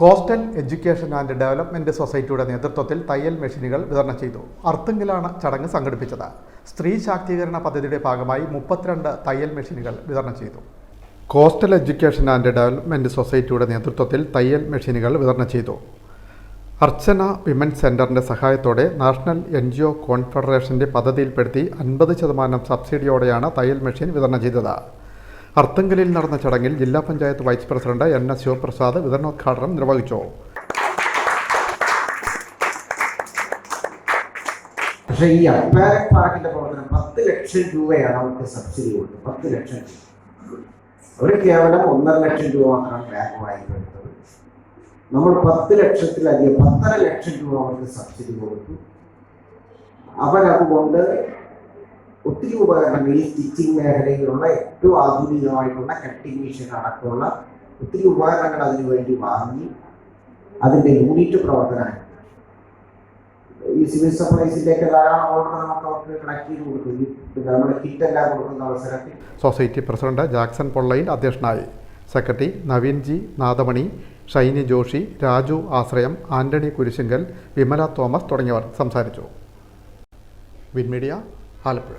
Coastal education and development സൊസൈറ്റിയുടെ നേതൃത്വത്തിൽ തയ്യൽ മെഷീനുകൾ വിതരണം ചെയ്തു. അർത്തുങ്കിലാണ് ചടങ്ങ് സംഘടിപ്പിച്ചത്. സ്ത്രീ ശാക്തീകരണ പദ്ധതിയുടെ ഭാഗമായി മുപ്പത്തിരണ്ട് തയ്യൽ മെഷീനുകൾ വിതരണം ചെയ്തു. കോസ്റ്റൽ എഡ്യൂക്കേഷൻ ആൻഡ് ഡെവലപ്മെന്റ് സൊസൈറ്റിയുടെ നേതൃത്വത്തിൽ തയ്യൽ മെഷീനുകൾ വിതരണം ചെയ്തു. അർച്ചന വിമൻസ് സെന്ററിന്റെ സഹായത്തോടെ നാഷണൽ എൻ ജി ഒ കോൺഫെഡറേഷന്റെ പദ്ധതിയിൽപ്പെടുത്തി അൻപത് ശതമാനം സബ്സിഡിയോടെയാണ് തയ്യൽ മെഷീൻ വിതരണം ചെയ്തത്. അർത്തങ്കലിൽ നടന്ന ചടങ്ങിൽ ജില്ലാ panchayat vice president N S Sivaprasad വിതരണോദ്ഘാടനം നിർവഹിച്ചു. പക്ഷേ ഈ അക്വാരിക് പാർക്കിന്റെ പ്രവർത്തനം പത്ത് ലക്ഷം രൂപയാണ് അവർക്ക് സബ്സിഡി കൊടുത്തത്. പത്ത് ലക്ഷം രൂപ. അവർ കേവലം ഒന്നര ലക്ഷം രൂപ മാത്രമാണ് ബാങ്ക് വായ്പ എടുത്തത് നമ്മൾ പത്ത് ലക്ഷത്തിലധികം പത്തര ലക്ഷം രൂപ അവർക്ക് സബ്സിഡി കൊടുത്തു. അവരതുകൊണ്ട് ഒത്തിരി ഉപകരണങ്ങൾ ഈ സ്റ്റിച്ചിങ് മേഖലയിലുള്ള ഏറ്റവും ആധുനികമായിട്ടുള്ള കട്ടിംഗ് മെഷീൻ അടക്കമുള്ള ഒത്തിരി ഉപകരണങ്ങൾ അതിനുവേണ്ടി വാങ്ങി അതിന്റെ യൂണിറ്റ് പ്രവർത്തനം ഈ സിവിൽ സപ്ലൈസിന്റെയൊക്കെ ധാരാളം ഓർഡർ നമുക്ക് അവർക്ക് കണക്ട് ചെയ്ത് കൊടുക്കും നമ്മുടെ കിറ്റ് എല്ലാം കൊടുക്കുന്ന അവസരത്തിൽ. സൊസൈറ്റി പ്രസിഡന്റ് ജാക്സൺ പൊള്ളയിൽ അധ്യക്ഷനായി. സെക്രട്ടറി നവീൻ ജി നാദമണി ഷൈനി ജോഷി രാജു ആശ്രയം ആന്റണി കുരിശിങ്കൽ വിമല തോമസ് തുടങ്ങിയവർ സംസാരിച്ചു. വിൻമീഡിയ ആലപ്പുഴ.